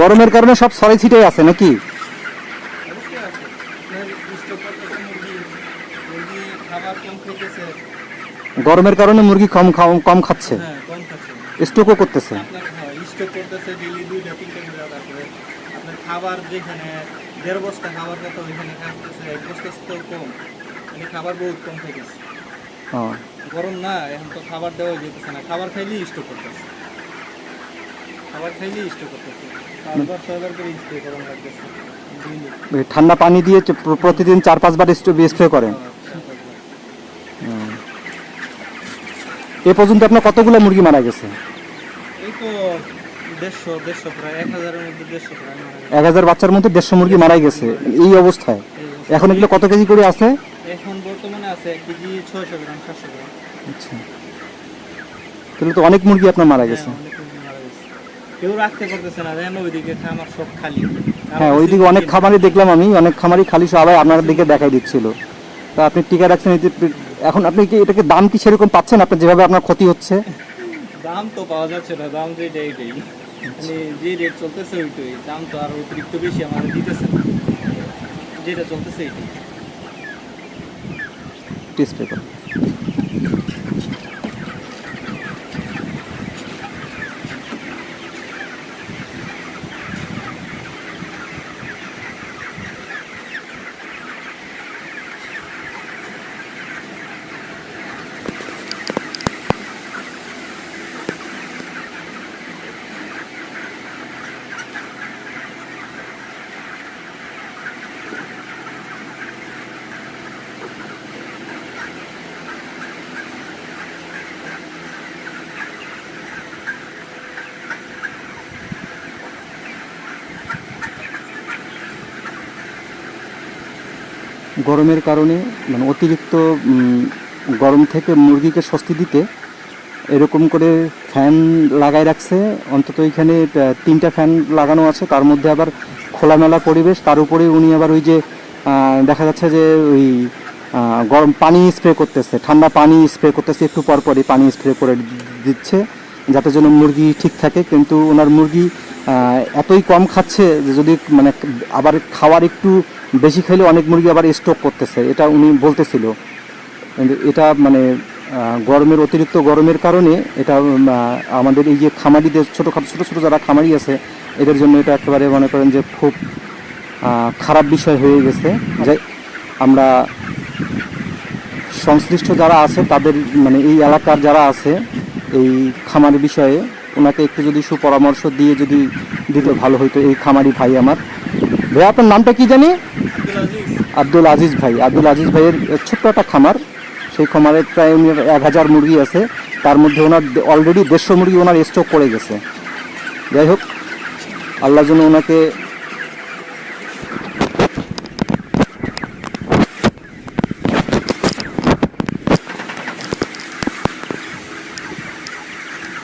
গরমের কারণে সব ছড়াই ছিটাই আছে নাকি? গরমের কারণে মুরগি কম কম খাচ্ছে? স্টোকও করতেছে? খাবার যেখানে, দেড় বস্তা খাবার কথা ওইখানে খাচ্ছে, এক বস্তা কম। খাবার বহুত কম খাইতেছে। গরম না এখন তো খাবার দেওয়া যেতেছে না। খাবার খাইলেই স্টোক করতেছে। খাবার খাইলেই স্টোক করতেছে। পাঁচবার ছয়বার করে স্প্রে করা লাগতেছে। ঠান্ডা পানি দিয়ে প্রতিদিন চার পাঁচবার স্প্রে করেন? এ পর্যন্ত আপনার কতগুলো মুরগি মারা গেছে? এক মারা হাজার বাচ্চার মধ্যে দেড়শো মুরগি মারাই গেছে। এই অবস্থায়। এখন এগুলো কত কেজি করে আছে? এখন বর্তমানে আছে এক কেজি ছয়শো গ্রাম সাতশো গ্রাম। আচ্ছা। তাহলে তো অনেক মুরগি আপনার মারা গেছে। হ্যাঁ, গেছে। কেউ রাখতে পারতেছে না ওইদিকে খামার সব খালি। হ্যাঁ ওইদিকে অনেক খামারই দেখলাম আমি অনেক খামারই খালি সবাই আপনার দিকে দেখাই দিচ্ছিল। তা আপনি টিকা রাখছেন এখন আপনি কি এটাকে দাম কি সেরকম পাচ্ছেন? আপনার যেভাবে আপনার ক্ষতি হচ্ছে? দাম তো পাওয়া যাচ্ছে না দাম এইটাই মানে যে রেট চলতেছে ওইটাই। দাম তো আর অতিরিক্ত বেশি আমাদের দিতেছে যেটা চলতেছে ডিসপ্লে করুন গরমের কারণে মানে অতিরিক্ত গরম থেকে মুরগিকে স্বস্তি দিতে এরকম করে ফ্যান লাগাই রাখছে। অন্তত এখানে তিনটা ফ্যান লাগানো আছে। তার মধ্যে আবার খোলামেলা পরিবেশ। তার উপরে উনি আবার ওই যে দেখা যাচ্ছে যে ওই গরম পানি স্প্রে করতেছে। ঠান্ডা পানি স্প্রে করতেছে। একটু পর পরই পানি স্প্রে করে দিচ্ছে। যাতে যেন মুরগি ঠিক থাকে, কিন্তু ওনার মুরগি এতই কম খাচ্ছে যে যদি মানে আবার খাওয়ার একটু বেশি খেলে অনেক মুরগি আবার স্টক করতেছে, এটা উনি বলতেছিল। এটা মানে গরমের, অতিরিক্ত গরমের কারণে এটা আমাদের এই যে খামারিদের ছোটোখাটো, ছোটো ছোটো যারা খামারি আছে, এদের জন্য এটা একেবারে মনে করেন যে খুব খারাপ বিষয় হয়ে গেছে। যে আমরা সংশ্লিষ্ট যারা আছে, তাদের মানে এই এলাকার যারা আছে এই খামারি বিষয়ে ওনাকে একটু যদি সুপরামর্শ দিয়ে যদি দিতে ভালো হইতো, এই খামারি ভাই আমার। ভাই, আপনার নামটা কি জানি? আব্দুল আজিজ ভাই। আব্দুল আজিজ ভাইয়ের ছোট্ট একটা খামার। সেই খামারে প্রায় উনি এক হাজার মুরগি আছে। তার মধ্যে ওনার অলরেডি দেড়শো মুরগি ওনার স্টক করে গেছে। যাই হোক, আল্লাহ যেন ওনাকে